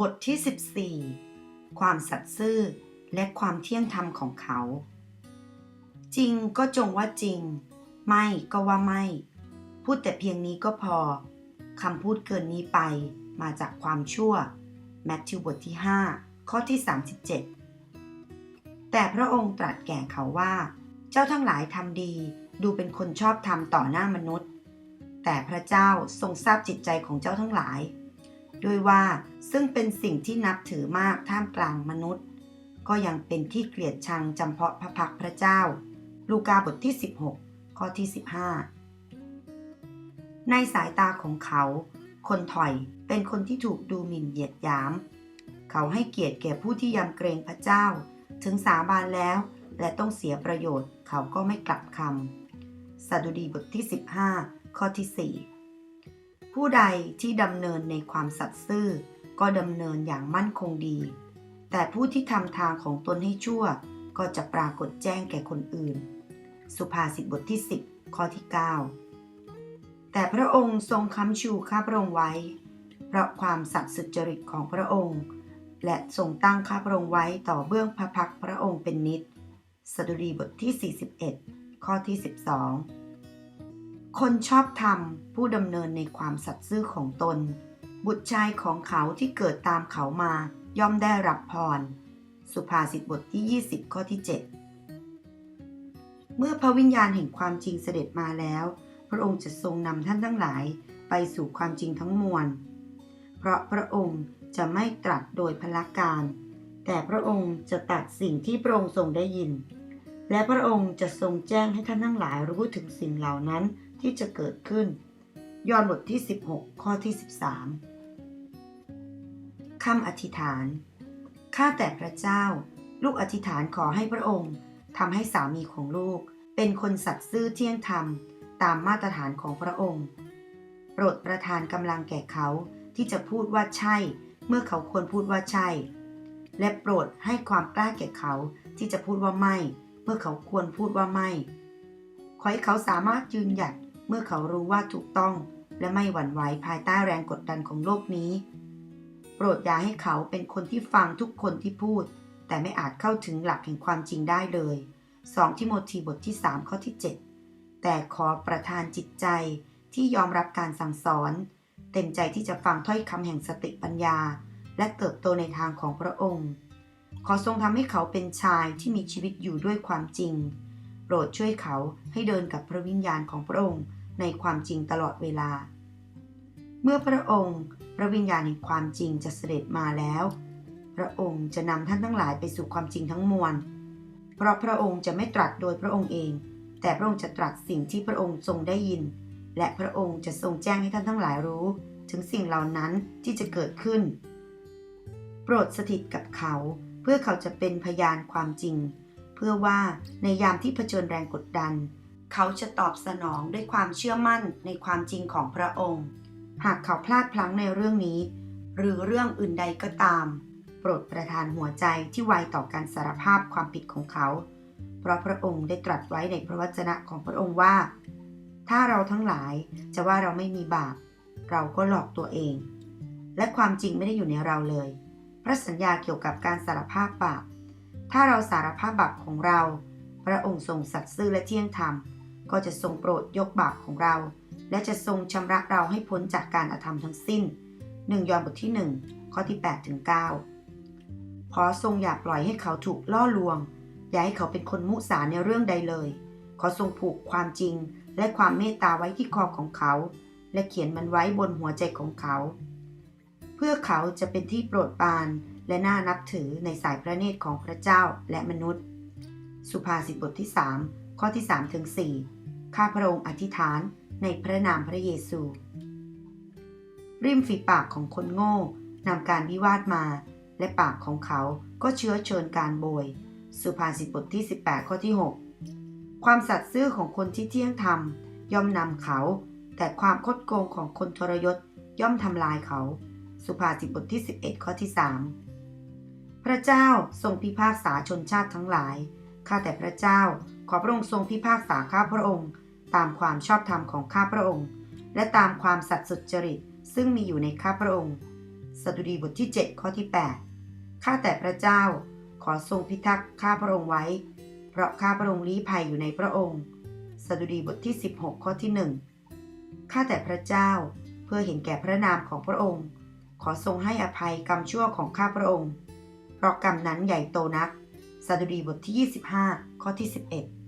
บทที่ 14 ความสัตย์ซื่อและความเที่ยงธรรมของเขา จริงก็จงว่าจริง ไม่ก็ว่าไม่ พูดแต่เพียงนี้ก็พอคำพูดเกินนี้ไปมาจากความชั่ว แมทธิวบทที่ 5 ข้อที่ 37 แต่พระองค์ตรัสแก่เขาว่า เจ้าทั้งหลายทำดี ดูเป็นคนชอบธรรมต่อหน้ามนุษย์ แต่พระเจ้าทรงทราบจิตใจของเจ้าทั้งหลาย ด้วยว่าซึ่งเป็นสิ่งที่นับถือมากท่ามกลางมนุษย์ ก็ยังเป็นที่เกลียดชังจำเพาะพระพักพระเจ้า ลูกาบทที่ 16 ข้อที่ 15 ในสายตาของเขา คนถอยเป็นคนที่ถูกดูหมิ่นเหยียดหยาม เขาให้เกียรติแก่ผู้ที่ยำเกรงพระเจ้า ถึงสาบานแล้ว และต้องเสียประโยชน์ เขาก็ไม่กลับคำสดุดีบทที่ 15 ข้อที่ 4 ผู้ใดที่ดำเนินในความสัตย์ซื่อ ก็ดำเนินอย่างมั่นคงดี แต่ผู้ที่ทำทางของตนให้ชั่ว ก็จะปรากฏแจ้งแก่คนอื่น สุภาษิตบทที่ 10 ข้อที่ 9 แต่พระองค์ทรงค้ำชูข้าพระองค์ไว้ เพราะความสัตย์สุจริตของพระองค์ และทรงตั้งข้าพระองค์ไว้ต่อเบื้องพระพักพระองค์เป็นนิจสดุดีบทที่ 41 ข้อที่ 12 คนชอบธรรมผู้ดำเนินในความสัตย์ซื่อของตน บุตรชายของเขาที่เกิดตามเขามาย่อมได้รับพร สุภาษิตบทที่ 20 ข้อที่ 7 เมื่อพระวิญญาณแห่งความจริงเสด็จมาแล้ว พระองค์จะทรงนำท่านทั้งหลายไปสู่ความจริงทั้งมวล เพราะพระองค์จะไม่ตรัสโดยพละการ แต่พระองค์จะตรัสสิ่งที่พระองค์ทรงได้ยิน และพระองค์จะทรงแจ้งให้ท่านทั้งหลายรู้ถึงสิ่งเหล่านั้น ที่จะเกิดขึ้นยอห์นบทที่ 16 ข้อที่ 13คำอธิษฐาน ข้าแต่พระเจ้า ลูกอธิษฐานขอให้พระองค์ทำให้สามีของลูก เป็นคนสัตย์ซื่อเที่ยงธรรม ตามมาตรฐานของพระองค์ โปรดประทานกำลังแก่เขาที่จะพูดว่าใช่ เมื่อเขาควรพูดว่าใช่ และโปรดให้ความกล้าแก่เขาที่จะพูดว่าไม่ เมื่อเขาควรพูดว่าไม่ขอให้เขาสามารถยืนหยัด เมื่อเขารู้ว่าถูกต้องและไม่หวั่นไหวภายใต้แรงกดดันของโลกนี้ โปรดอย่าให้เขาเป็นคนที่ฟังทุกคนที่พูด แต่ไม่อาจเข้าถึงหลักแห่งความจริงได้เลย 2 ทิโมธีบทที่ 3 ข้อที่ 7 แต่ขอประทานจิตใจที่ยอมรับการสั่งสอน เต็มใจที่จะฟังถ้อยคำแห่งสติปัญญา และเติบโตในทางของพระองค์ ขอทรงทำให้เขาเป็นชายที่มีชีวิตอยู่ด้วยความจริง รดช่วยเขาให้เดินกับพระวิญญาณของพระองค์ในความจริงตลอดเวลา เมื่อพระองค์พระวิญญาณแห่งความจริงจะเสด็จมาแล้ว พระองค์จะนำท่านทั้งหลายไปสู่ความจริงทั้งมวล เพราะพระองค์จะไม่ตรัสโดยพระองค์เอง แต่พระองค์จะตรัสสิ่งที่พระองค์ทรงได้ยิน และพระองค์จะทรงแจ้งให้ท่านทั้งหลายรู้ ถึงสิ่งเหล่านั้นที่จะเกิดขึ้น โปรดสถิตกับเขา เพื่อเขาจะเป็นพยานความจริง พื่อว่าในยามที่เผชิญแรงกดดัน เขาจะตอบสนองด้วยความเชื่อมั่นในความจริงของพระองค์ หากเขาพลาดพลั้งในเรื่องนี้ หรือเรื่องอื่นใดก็ตาม โปรดประทานหัวใจที่ไวต่อการสารภาพความผิดของเขา เพราะพระองค์ได้ตรัสไว้ในพระวจนะของพระองค์ว่า ถ้าเราทั้งหลายจะว่าเราไม่มีบาป เราก็หลอกตัวเอง และความจริงไม่ได้อยู่ในเราเลย พระสัญญาเกี่ยวกับการสารภาพบาป ถ้าเราสารภาพบาปของเรา พระองค์ทรงสัตย์ซื่อและเที่ยงธรรม ก็จะทรงโปรดยกบาปของเรา และจะทรงชำระเราให้พ้นจากการอาธรรมทั้งสิ้น 1 ยอห์นบทที่ 1 ข้อที่8ถึง9ขอทรงอย่าปล่อยให้เขาถูกล่อลวง อย่าให้เขาเป็นคนมุสาในเรื่องใดเลย ขอทรงผูกความจริงและความเมตตาไว้ที่คอของเขา และเขียนมันไว้บนหัวใจของเขา พื่อเขาจะเป็นที่โปรดปรานและน่านับถือในสายพระเนตรของพระเจ้าและมนุษย์ สุภาษิตบทที่ 3 ข้อที่3ถึง4ข้าพระองค์อธิษฐานในพระนามพระเยซู ริมฝีปากของคนโง่นำการวิวาทมา และปากของเขาก็เชื้อเชิญการโบย สุภาษิตบทที่ 18 ข้อที่ 6 ความสัตย์ซื่อของคนที่เที่ยงธรรมย่อมนำเขา แต่ความคดโกงของคนทรยศย่อมทำลายเขา สุภาษิตบทที่ 11 ข้อที่ 3 พระเจ้าทรงพิพากษาชนชาติทั้งหลาย ข้าแต่พระเจ้าขอพระองค์ทรงพิพากษาข้าพระองค์ ตามความชอบธรรมของข้าพระองค์ และตามความสัตย์สุจริตซึ่งมีอยู่ในข้าพระองค์สดุดีบทที่ 7 ข้อที่ 8 ข้าแต่พระเจ้า ขอทรงพิทักษ์ข้าพระองค์ไว้ เพราะข้าพระองค์ลี้ภัยอยู่ในพระองค์สดุดีบทที่ 16 ข้อที่ 1 ข้าแต่พระเจ้า เพื่อเห็นแก่พระนามของพระองค์ ขอทรงให้อภัยกรรมชั่วของข้าพระองค์ เพราะกรรมนั้นใหญ่โตนัก สดุดีบทที่ 25 ข้อที่ 11